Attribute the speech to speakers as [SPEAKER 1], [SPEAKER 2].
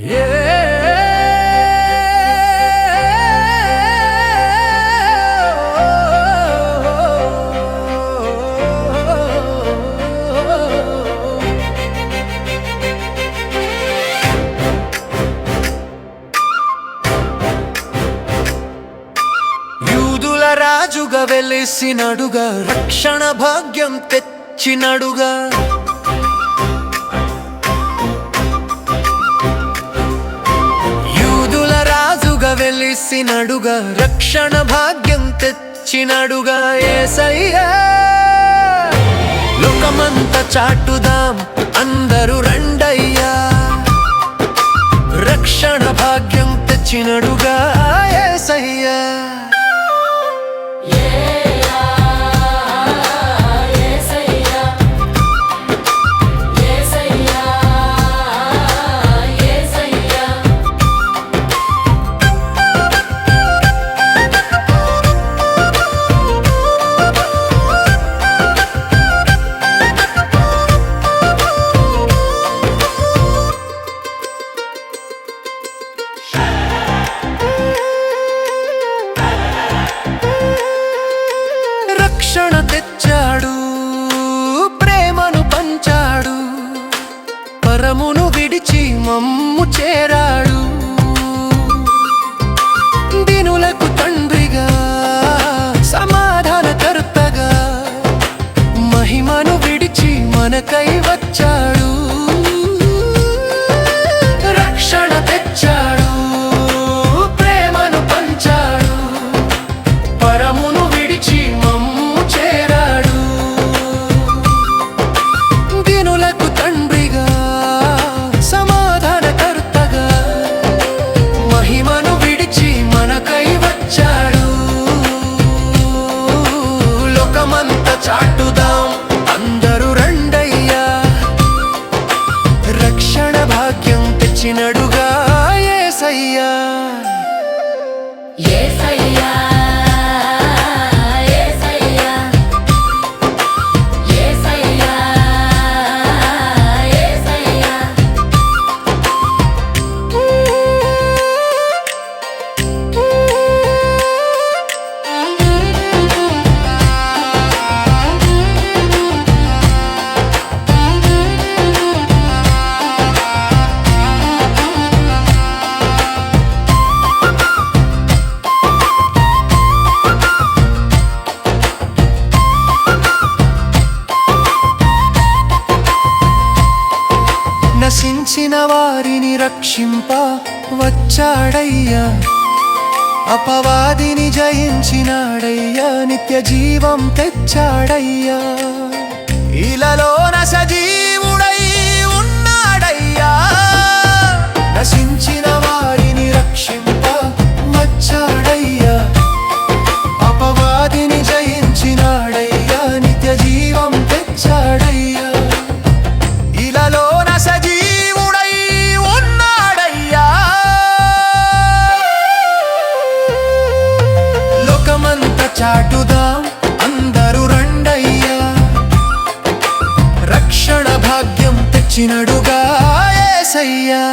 [SPEAKER 1] యూదుల రాజుగా వెలిసినడుగా రక్షణ భాగ్యం తెచ్చినడుగా. చేసినడుగా రక్షణ భాగ్యం తెచ్చినడుగా ఏసయ్యా. లోకమంత చాటుదాం అందరూ రండయ్యా. రక్షణ భాగ్యం తెచ్చినడుగా కాలమును విడిచి మమ్ము చేరాడు. భాగ్యం ఏసయ్యా.
[SPEAKER 2] ఏసయ్యా.
[SPEAKER 1] నశించిన వారిని రక్షింప వచ్చాడయ్యా. అపవాదిని జయించినాడయ్యా. నిత్య జీవం తెచ్చాడయ్యా. ఇలలోన సజీ చాటుదా? అందరూ రండయ్యా. రక్షణ భాగ్యం తెచ్చినడుగా ఏసయ్యా.